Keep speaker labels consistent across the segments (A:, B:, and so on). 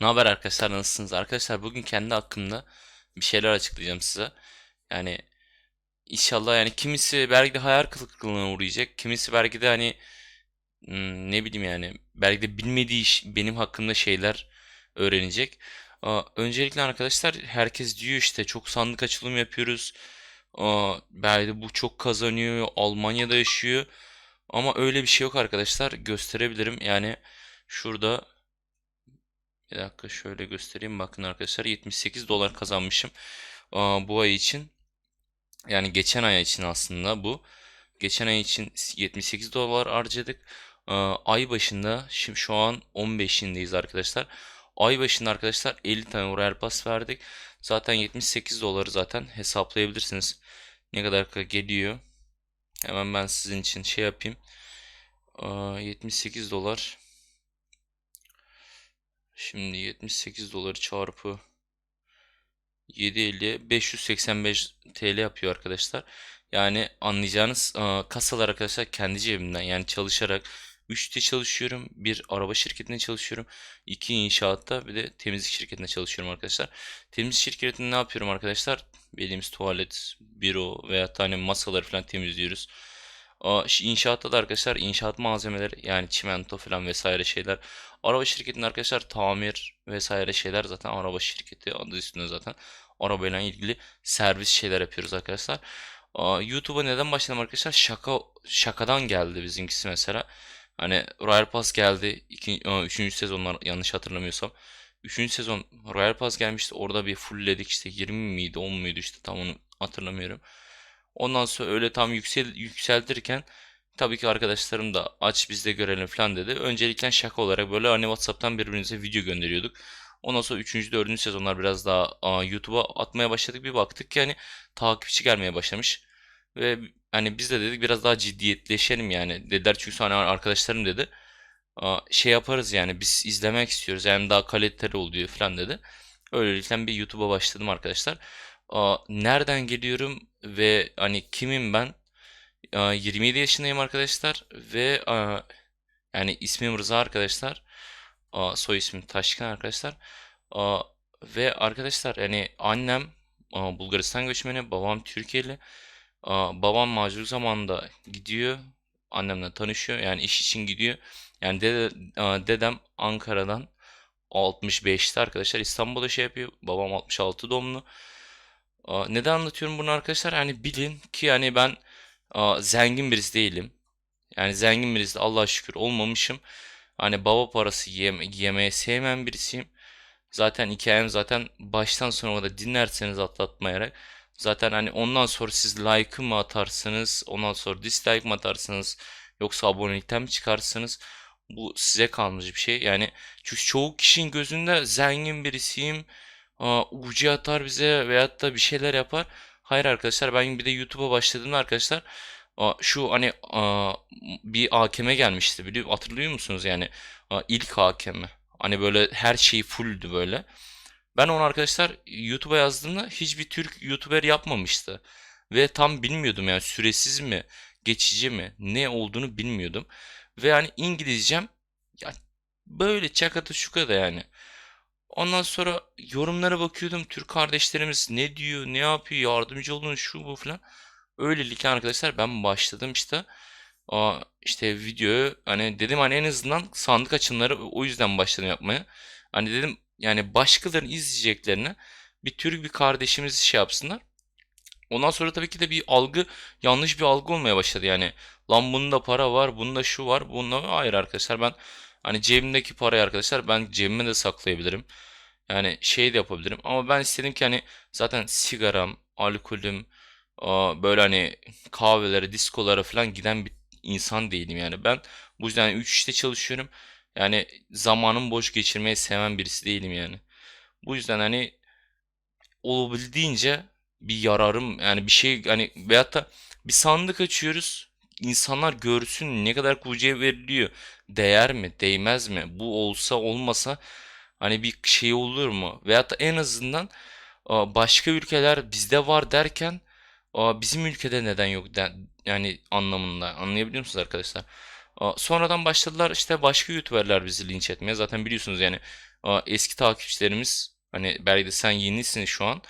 A: Ne haber arkadaşlar nasılsınız? Arkadaşlar bugün kendi hakkımda bir şeyler açıklayacağım size. Yani inşallah yani kimisi belki de hayal kırıklığına uğrayacak. Kimisi belki de hani hmm, ne bileyim yani belki de bilmediği iş, benim hakkımda şeyler öğrenecek. Öncelikle arkadaşlar herkes diyor işte çok sandık açılım yapıyoruz. Belki de bu çok kazanıyor. Almanya'da yaşıyor. Ama öyle bir şey yok arkadaşlar. Gösterebilirim. Yani şurada bir dakika şöyle göstereyim. Bakın arkadaşlar 78 dolar kazanmışım. Bu ay için. Yani geçen ay için aslında bu. Geçen ay için 78 dolar harcadık. Ay başında şimdi şu an 15'indeyiz arkadaşlar. Ay başında arkadaşlar 50 tane Royal Pass verdik. Zaten 78 doları zaten hesaplayabilirsiniz. Ne kadar geliyor. Hemen ben sizin için şey yapayım. Aa, 78 dolar. Şimdi 78 doları çarpı 750 585 TL yapıyor arkadaşlar. Yani anlayacağınız kasalar arkadaşlar kendi cebimden yani çalışarak 3 işte çalışıyorum. Bir araba şirketinde çalışıyorum. 2 inşaatta bir de temizlik şirketinde çalışıyorum arkadaşlar. Temizlik şirketinde ne yapıyorum arkadaşlar? Bildiğimiz tuvalet, büro veya tane masaları falan temizliyoruz. Aa, İnşaatta da arkadaşlar inşaat malzemeleri yani çimento falan vesaire şeyler. Araba şirketinde arkadaşlar tamir vesaire şeyler zaten araba şirketi adı üstünde zaten. Arabayla ilgili servis şeyler yapıyoruz arkadaşlar. YouTube'a neden başladım arkadaşlar? Şaka şakadan geldi bizimkisi mesela. Hani Royal Pass geldi. İki, aa, üçüncü sezonlar yanlış hatırlamıyorsam. Üçüncü sezon Royal Pass gelmişti. Orada bir fullledik işte 20 miydi 10 muydu işte tam onu hatırlamıyorum. Ondan sonra öyle tam yüksel, yükseltirken tabii ki arkadaşlarım da aç biz de görelim falan dedi. Öncelikle şaka olarak böyle hani WhatsApp'tan birbirimize video gönderiyorduk. Ondan sonra 3. 4. sezonlar biraz daha YouTube'a atmaya başladık. Bir baktık ki hani takipçi gelmeye başlamış. Ve hani biz de dedik biraz daha ciddiyetleşelim yani. Dediler çünkü sonra arkadaşlarım dedi. Şey yaparız yani biz izlemek istiyoruz. Yani daha kaliteli oluyor falan dedi. Öylelikle bir YouTube'a başladım arkadaşlar. Nereden geliyorum ve hani kimim ben? Aa, 27 yaşındayım arkadaşlar ve yani ismim Rıza arkadaşlar. Soy ismim Taşkın arkadaşlar. Ve arkadaşlar yani annem Bulgaristan göçmeni, babam Türkiye'li. Aa, babam macun zamanında gidiyor. Annemle tanışıyor. Yani iş için gidiyor. Yani dede, dedem Ankara'dan 65'te arkadaşlar İstanbul'da şey yapıyor. Babam 66 doğumlu. Neden anlatıyorum bunu arkadaşlar? Hani bilin ki yani ben zengin birisi değilim. Yani zengin birisi de Allah'a şükür olmamışım. Hani baba parası yeme yemeyi sevmeyen birisiyim. Zaten hikayem zaten baştan sona da dinlerseniz atlatmayarak. Zaten hani ondan sonra siz like'ı mı atarsınız, ondan sonra dislike mı atarsınız, yoksa abonelikten mi çıkarsınız? Bu size kalmış bir şey. Yani çünkü çoğu kişinin gözünde zengin birisiyim. Aa, UC atar bize veyahut da bir şeyler yapar. Hayır arkadaşlar ben bir de YouTube'a başladığımda arkadaşlar şu hani bir AKM gelmişti biliyor hatırlıyor musunuz yani ilk AKM. Hani böyle her şey fulldü böyle. Ben onu arkadaşlar YouTube'a yazdığımda hiçbir Türk YouTuber yapmamıştı. Ve tam bilmiyordum yani süresiz mi, geçici mi, ne olduğunu bilmiyordum. Ve yani İngilizcem ya böyle çakata şukada yani. Ondan sonra yorumlara bakıyordum. Türk kardeşlerimiz ne diyor, ne yapıyor, yardımcı olun şu bu falan. Öylelikle arkadaşlar ben başladım işte. Aa, işte videoyu hani dedim hani en azından sandık açımları o yüzden başladım yapmaya. Hani dedim yani başkalarının izleyeceklerini bir Türk bir kardeşimiz şey yapsınlar. Ondan sonra tabii ki de bir algı yanlış bir algı olmaya başladı yani. Lan bunda para var, bunda şu var, bunda hayır arkadaşlar ben hani cebimdeki parayı arkadaşlar ben cebime de saklayabilirim. Yani şey de yapabilirim ama ben istedim ki hani zaten sigaram, alkolüm, böyle hani kahvelere, diskolara falan giden bir insan değilim yani. Ben bu yüzden 3 işte çalışıyorum. Yani zamanımı boş geçirmeyi seven birisi değilim yani. Bu yüzden hani olabildiğince bir yararım yani bir şey hani veyahut da bir sandık açıyoruz. İnsanlar görsün ne kadar kucuya veriliyor. Değer mi, değmez mi? Bu olsa olmasa hani bir şey olur mu? Veyahut da en azından başka ülkeler bizde var derken bizim ülkede neden yok yani anlamında anlayabiliyor musunuz arkadaşlar? Sonradan başladılar işte başka YouTuber'lar bizi linç etmeye. Zaten biliyorsunuz yani eski takipçilerimiz hani belki de sen yenisin şu an.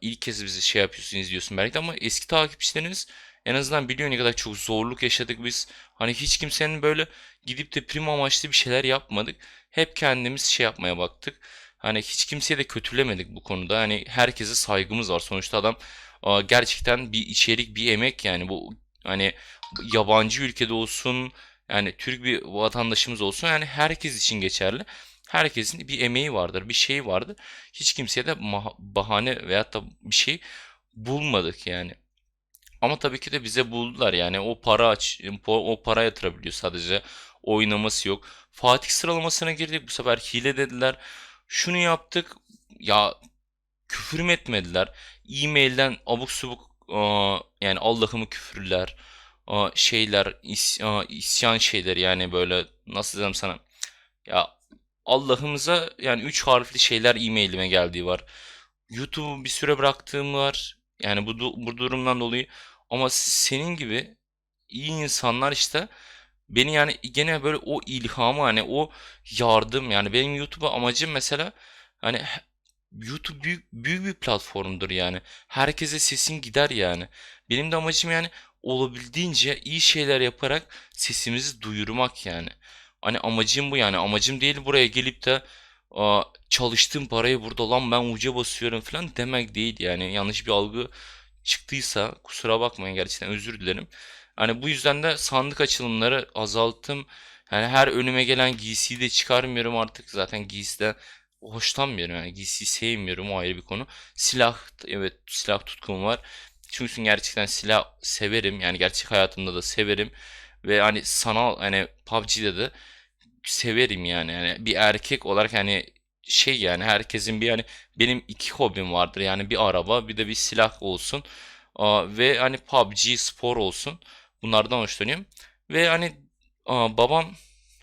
A: İlk kez bizi şey yapıyorsun, izliyorsun belki de ama eski takipçilerimiz en azından biliyor ne kadar çok zorluk yaşadık biz. Hani hiç kimsenin böyle gidip de prim amaçlı bir şeyler yapmadık. Hep kendimiz şey yapmaya baktık. Hani hiç kimseye de kötülemedik bu konuda. Hani herkese saygımız var. Sonuçta adam gerçekten bir içerik, bir emek yani bu hani yabancı ülkede olsun yani Türk bir vatandaşımız olsun yani herkes için geçerli. Herkesin bir emeği vardır, bir şeyi vardır. Hiç kimseye de bahane veyahut da bir şey bulmadık yani. Ama tabii ki de bize buldular yani o para aç, o para yatırabiliyor sadece. Oynaması yok. Fatih sıralamasına girdik bu sefer hile dediler. Şunu yaptık. Ya küfür mü etmediler? E-mailden abuk subuk aa, yani Allah'ımı küfürler. aa, şeyler is- aa, isyan şeyleri yani böyle nasıl desem sana ya Allah'ımıza yani 3 harfli şeyler e-mailime geldiği var. YouTube'u bir süre bıraktığım var. Yani bu, bu durumdan dolayı. Ama senin gibi iyi insanlar işte beni yani gene böyle o ilhamı hani o yardım yani benim YouTube'a amacım mesela hani YouTube büyük büyük bir platformdur yani. Herkese sesin gider yani. Benim de amacım yani olabildiğince iyi şeyler yaparak sesimizi duyurmak yani. Hani amacım bu yani. Amacım değil buraya gelip de çalıştığım parayı burada lan ben uca basıyorum falan demek değil yani. Yanlış bir algı çıktıysa kusura bakmayın gerçekten özür dilerim. Hani bu yüzden de sandık açılımları azalttım. Yani her önüme gelen giysiyi de çıkarmıyorum artık. Zaten giysiden hoşlanmıyorum yani giysiyi sevmiyorum o ayrı bir konu. Silah evet silah tutkum var. Çünkü gerçekten silah severim. Yani gerçek hayatımda da severim. Ve hani sanal hani PUBG'de de severim yani. Yani bir erkek olarak hani şey yani herkesin bir hani benim iki hobim vardır. Yani bir araba bir de bir silah olsun. Ve hani PUBG spor olsun. Bunlardan hoşlanıyorum. Ve hani babam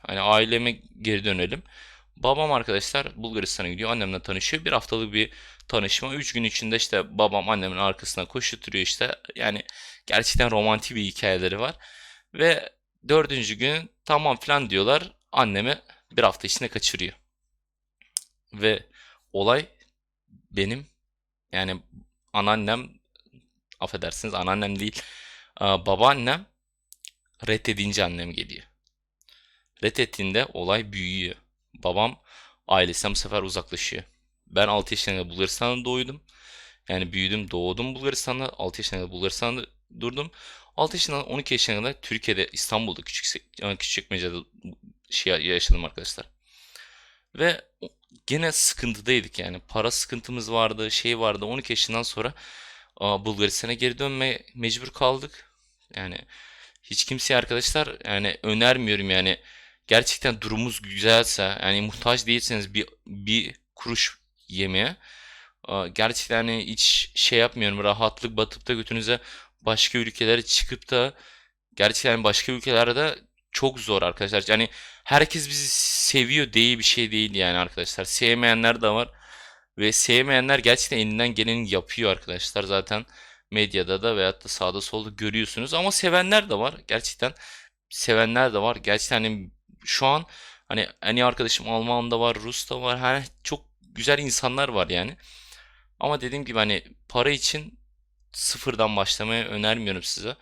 A: hani aileme geri dönelim. Babam arkadaşlar Bulgaristan'a gidiyor. Annemle tanışıyor. Bir haftalık bir tanışma. Üç gün içinde işte babam annemin arkasına koşuturuyor işte. Yani gerçekten romantik bir hikayeleri var. Ve dördüncü gün tamam falan diyorlar. Annemi bir hafta içinde kaçırıyor. Ve olay benim yani anneannem affedersiniz anneannem değil aa, babaannem reddedince annem geliyor. Reddettiğinde olay büyüyor. Babam ailesinden bu sefer uzaklaşıyor. Ben 6 yaşında Bulgaristan'da doğdum. Yani büyüdüm, doğdum Bulgaristan'da. 6 yaşına kadar Bulgaristan'da durdum. 6 yaşından 12 yaşına kadar Türkiye'de, İstanbul'da, küçük Küçükçekmece'de şey yaşadım arkadaşlar. Ve gene sıkıntıdaydık yani. Para sıkıntımız vardı, şey vardı. 12 yaşından sonra Bulgaristan'a geri dönmeye mecbur kaldık. Yani hiç kimseye arkadaşlar yani önermiyorum yani. Gerçekten durumumuz güzelse yani muhtaç değilseniz bir bir kuruş yemeye Gerçekten hani hiç şey yapmıyorum. Rahatlık batıp da götünüze başka ülkelere çıkıp da gerçekten başka ülkelerde çok zor arkadaşlar. Yani herkes bizi seviyor diye bir şey değil yani arkadaşlar. Sevmeyenler de var. Ve sevmeyenler gerçekten elinden geleni yapıyor arkadaşlar. Zaten medyada da veyahut da sağda solda görüyorsunuz. Ama sevenler de var. Gerçekten sevenler de var. Gerçekten hani şu an hani en iyi arkadaşım Alman var, Rus da var. Hani çok güzel insanlar var yani. Ama dediğim gibi hani para için sıfırdan başlamayı önermiyorum size.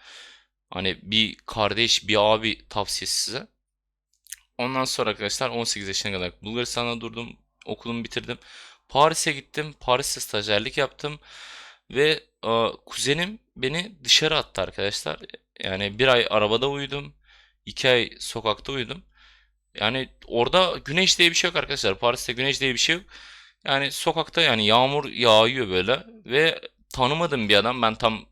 A: Hani bir kardeş, bir abi tavsiyesi size. Ondan sonra arkadaşlar 18 yaşına kadar Bulgaristan'da durdum. Okulumu bitirdim. Paris'e gittim. Paris'te stajyerlik yaptım. Ve e, kuzenim beni dışarı attı arkadaşlar. Yani bir ay arabada uyudum. iki ay sokakta uyudum. Yani orada güneş diye bir şey yok arkadaşlar. Paris'te güneş diye bir şey yok. Yani sokakta yani yağmur yağıyor böyle ve tanımadığım bir adam. Ben tam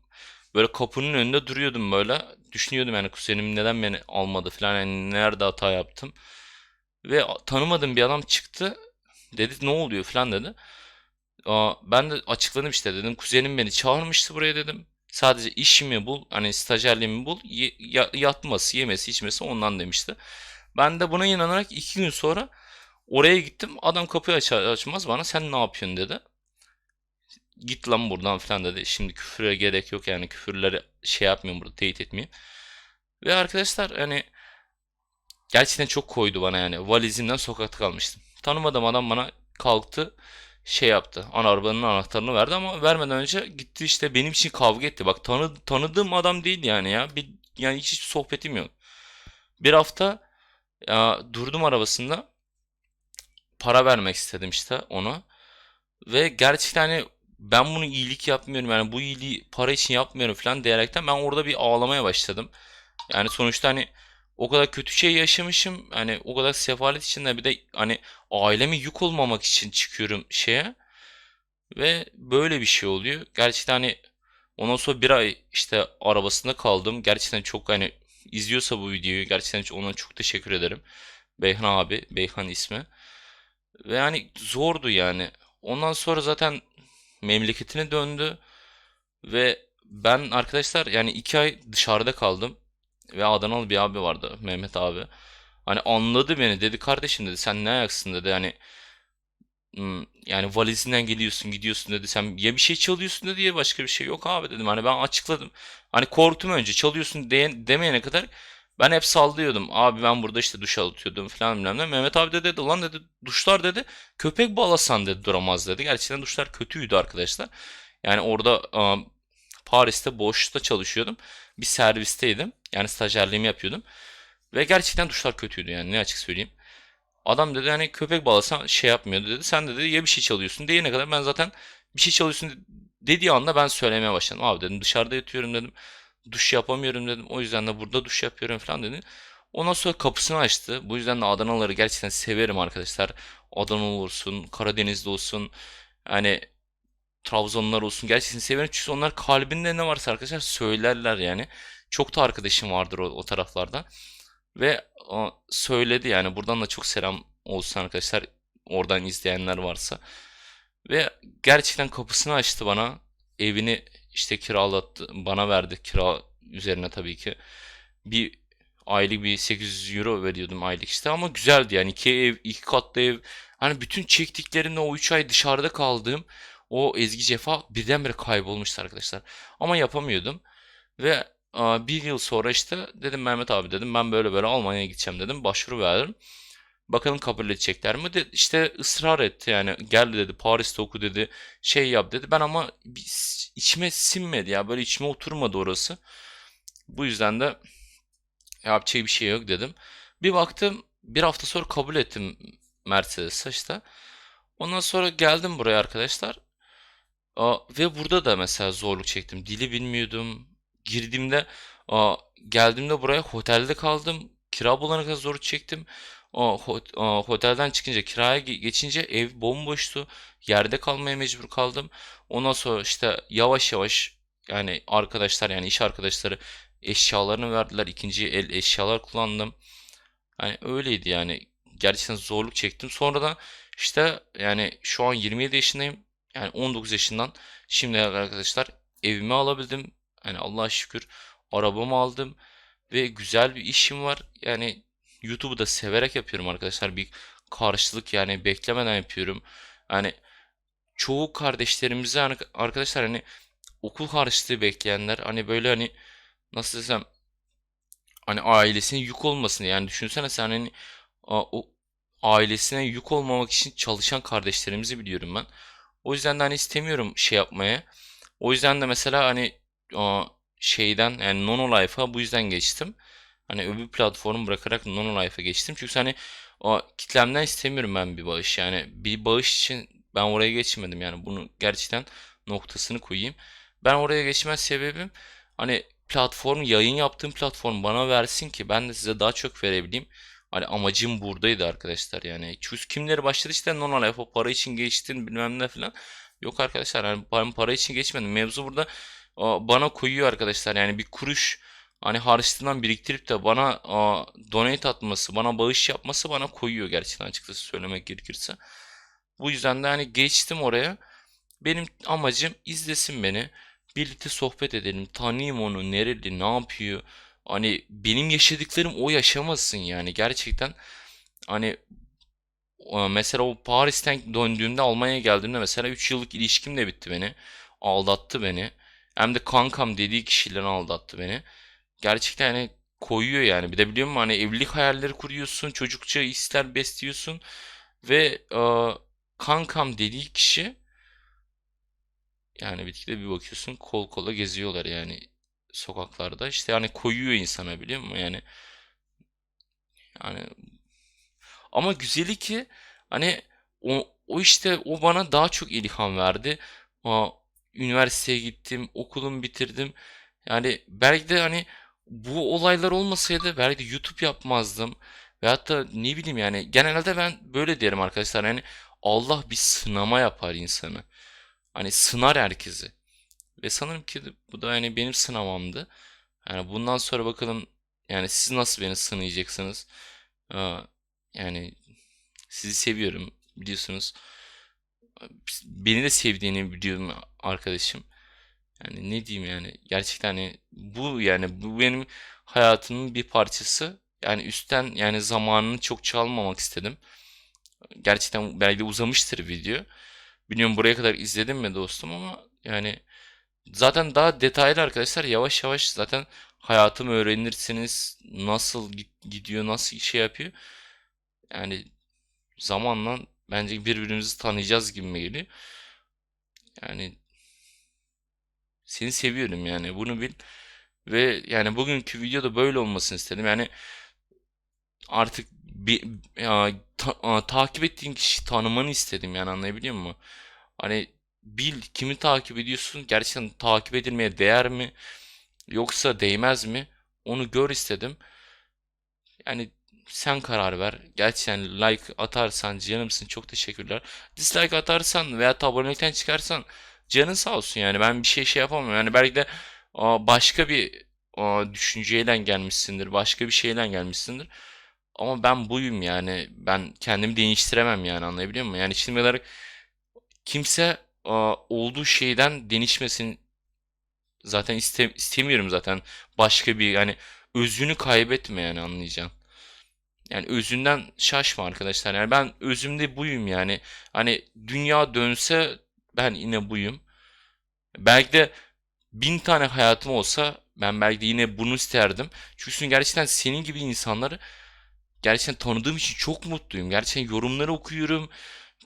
A: böyle kapının önünde duruyordum böyle. Düşünüyordum yani kuzenim neden beni almadı falan yani nerede hata yaptım. Ve tanımadığım bir adam çıktı. Dedi ne oluyor falan dedi. Ben de açıkladım işte dedim. Kuzenim beni çağırmıştı buraya dedim. Sadece işimi bul, hani stajyerliğimi bul, yatması, yemesi, içmesi ondan demişti. Ben de buna inanarak iki gün sonra oraya gittim. Adam kapıyı açar açmaz bana sen ne yapıyorsun dedi. Git lan buradan falan dedi. Şimdi küfüre gerek yok yani küfürleri şey yapmayayım burada teyit etmeyeyim. Ve arkadaşlar hani gerçekten çok koydu bana yani. Valizimden sokakta kalmıştım. Tanımadığım adam bana kalktı şey yaptı. Ana arabanın anahtarını verdi ama vermeden önce gitti işte benim için kavga etti. Bak tanı, tanıdığım adam değil yani ya. Bir, yani hiç, hiç sohbetim yok. Bir hafta ya, durdum arabasında para vermek istedim işte ona. Ve gerçekten hani ben bunu iyilik yapmıyorum yani bu iyiliği para için yapmıyorum falan diyerekten ben orada bir ağlamaya başladım. Yani sonuçta hani o kadar kötü şey yaşamışım. Hani o kadar sefalet içinde bir de hani aileme yük olmamak için çıkıyorum şeye. Ve böyle bir şey oluyor. Gerçekten hani ondan sonra bir ay işte arabasında kaldım. Gerçekten çok hani izliyorsa bu videoyu gerçekten ona çok teşekkür ederim. Beyhan abi, Beyhan ismi. Ve yani zordu yani. Ondan sonra zaten memleketine döndü. Ve ben arkadaşlar yani iki ay dışarıda kaldım. Ve Adanalı bir abi vardı Mehmet abi. Hani anladı beni dedi kardeşim dedi sen ne ayaksın dedi hani "Hmm, yani valizinden geliyorsun gidiyorsun dedi sen ya bir şey çalıyorsun dedi ya başka bir şey yok abi dedim hani ben açıkladım. Hani korktum önce çalıyorsun de, demeyene kadar ben hep sallıyordum. Abi ben burada işte duş alıyordum falan bilmem ne. Mehmet abi de dedi ulan dedi duşlar dedi köpek bağlasan dedi duramaz dedi. Gerçekten duşlar kötüydü arkadaşlar. Yani orada Paris'te boşta çalışıyordum. Bir servisteydim. Yani stajyerliğimi yapıyordum. Ve gerçekten duşlar kötüydü yani ne açık söyleyeyim. Adam dedi hani köpek bağlasan şey yapmıyordu dedi. Sen de dedi ya bir şey çalıyorsun diyene kadar ben zaten bir şey çalıyorsun dediği anda ben söylemeye başladım. Abi dedim dışarıda yatıyorum dedim. Duş yapamıyorum dedim. O yüzden de burada duş yapıyorum falan dedi. Ondan sonra kapısını açtı. Bu yüzden de Adanalıları gerçekten severim arkadaşlar. Adana olsun, Karadeniz'de olsun. Yani Trabzonlar olsun. Gerçekten severim çünkü onlar kalbinde ne varsa arkadaşlar söylerler yani. Çok da arkadaşım vardır o, o taraflarda. Ve o söyledi yani buradan da çok selam olsun arkadaşlar. Oradan izleyenler varsa. Ve gerçekten kapısını açtı bana. Evini işte kiralattı. Bana verdi kira üzerine tabii ki. Bir aylık bir 800 euro veriyordum aylık işte ama güzeldi yani iki ev, iki katlı ev. Hani bütün çektiklerimle o 3 ay dışarıda kaldığım o ezgi cefa birdenbire kaybolmuştu arkadaşlar. Ama yapamıyordum. Ve bir yıl sonra işte dedim Mehmet abi dedim ben böyle böyle Almanya'ya gideceğim dedim. Başvuru verdim. Bakalım kabul edecekler mi? De, işte ısrar etti yani gel dedi Paris'te oku dedi şey yap dedi. Ben ama içime sinmedi ya böyle içime oturmadı orası. Bu yüzden de yapacak bir şey yok dedim. Bir baktım bir hafta sonra kabul ettim Mercedes'e işte. Ondan sonra geldim buraya arkadaşlar. Aa, ve burada da mesela zorluk çektim. Dili bilmiyordum. Girdiğimde aa, geldiğimde buraya otelde kaldım. Kira bulana kadar zorluk çektim. Aa, otelden çıkınca kiraya ge- geçince ev bomboştu. Yerde kalmaya mecbur kaldım. Ondan sonra işte yavaş yavaş yani arkadaşlar yani iş arkadaşları eşyalarını verdiler. İkinci el eşyalar kullandım. Hani öyleydi yani. Gerçekten zorluk çektim. Sonradan işte yani şu an 27 yaşındayım. Yani 19 yaşından şimdi arkadaşlar evimi alabildim. Hani Allah'a şükür arabamı aldım ve güzel bir işim var. Yani YouTube'u da severek yapıyorum arkadaşlar. Bir karşılık yani beklemeden yapıyorum. Yani çoğu kardeşlerimize hani arkadaşlar hani okul harçlığı bekleyenler hani böyle hani nasıl desem hani ailesine yük olmasın yani düşünsene sen hani o ailesine yük olmamak için çalışan kardeşlerimizi biliyorum ben. O yüzden de hani istemiyorum şey yapmaya. O yüzden de mesela hani şeyden yani Nonolife'a bu yüzden geçtim. Hani öbür platformu bırakarak Nonolife'a geçtim. Çünkü hani o kitlemden istemiyorum ben bir bağış. Yani bir bağış için ben oraya geçmedim yani bunu gerçekten noktasını koyayım. Ben oraya geçmez sebebim hani platform yayın yaptığım platform bana versin ki ben de size daha çok verebileyim. Hani amacım buradaydı arkadaşlar yani. Çünkü kimleri başladı işte normal life o para için geçtin bilmem ne falan. Yok arkadaşlar ben para için geçmedim. Mevzu burada bana koyuyor arkadaşlar yani bir kuruş hani harçlığından biriktirip de bana a, donate atması, bana bağış yapması bana koyuyor gerçekten açıkçası söylemek gerekirse. Bu yüzden de hani geçtim oraya. Benim amacım izlesin beni. Birlikte sohbet edelim. Tanıyayım onu. Nereli, ne yapıyor. Hani benim yaşadıklarım o yaşamasın yani. Gerçekten hani mesela o Paris'ten döndüğümde Almanya'ya geldiğimde mesela 3 yıllık ilişkim de bitti beni. Aldattı beni. Hem de kankam dediği kişiyle aldattı beni. Gerçekten hani koyuyor yani. Bir de biliyor musun hani evlilik hayalleri kuruyorsun, çocukça hisler besliyorsun ve e, kankam dediği kişi yani bir de bir bakıyorsun kol kola geziyorlar yani sokaklarda. İşte yani koyuyor insana biliyor musun? Yani yani ama güzeli ki hani o, o işte o bana daha çok ilham verdi. Aa, üniversiteye gittim, okulumu bitirdim. Yani belki de hani bu olaylar olmasaydı belki YouTube yapmazdım. Veyahut da ne bileyim yani genelde ben böyle derim arkadaşlar. Yani Allah bir sınama yapar insanı. Hani sınar herkesi. Ve sanırım ki bu da yani benim sınavamdı. Yani bundan sonra bakalım yani siz nasıl beni sınayacaksınız? Aa, yani sizi seviyorum biliyorsunuz. Beni de sevdiğini biliyorum arkadaşım. Yani ne diyeyim yani gerçekten hani bu yani bu benim hayatımın bir parçası. Yani üstten yani zamanını çok çalmamak istedim. Gerçekten belki de uzamıştır video. Bilmiyorum buraya kadar izledin mi dostum ama yani zaten daha detaylı arkadaşlar yavaş yavaş zaten hayatımı öğrenirsiniz. Nasıl gidiyor, nasıl şey yapıyor. Yani zamanla bence birbirimizi tanıyacağız gibi geliyor. Yani seni seviyorum yani bunu bil. Ve yani bugünkü videoda böyle olmasını istedim. Yani artık bir ya, ta- a, takip ettiğin kişi tanımanı istedim yani anlayabiliyor musun? Hani bil kimi takip ediyorsun, gerçekten takip edilmeye değer mi yoksa değmez mi? Onu gör istedim. Yani sen karar ver. Gerçekten like atarsan canımsın çok teşekkürler. Dislike atarsan veya abonelikten çıkarsan canın sağ olsun yani ben bir şey şey yapamam. Yani belki de başka bir düşünceyle gelmişsindir. Başka bir şeyle gelmişsindir. Ama ben buyum yani. Ben kendimi değiştiremem yani anlayabiliyor musun? Yani şimdi kadar kimse olduğu şeyden değişmesin zaten iste, istemiyorum zaten. Başka bir yani özünü kaybetme yani anlayacaksın. Yani özünden şaşma arkadaşlar. Yani ben özümde buyum yani. Hani dünya dönse ben yine buyum. Belki de bin tane hayatım olsa ben belki de yine bunu isterdim. Çünkü gerçekten senin gibi insanları gerçekten tanıdığım için çok mutluyum. Gerçekten yorumları okuyorum.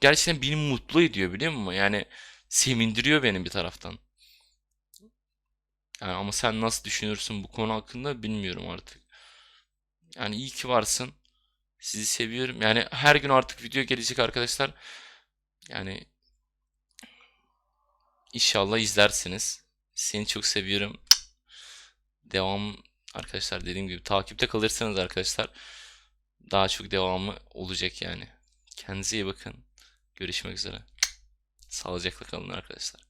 A: Gerçekten beni mutlu ediyor biliyor musun? Yani sevindiriyor beni bir taraftan. Yani ama sen nasıl düşünürsün bu konu hakkında bilmiyorum artık. Yani iyi ki varsın. Sizi seviyorum. Yani her gün artık video gelecek arkadaşlar. Yani inşallah izlersiniz. Seni çok seviyorum. Devam arkadaşlar dediğim gibi takipte kalırsanız arkadaşlar daha çok devamı olacak yani. Kendinize iyi bakın. Görüşmek üzere. Sağlıcakla kalın arkadaşlar.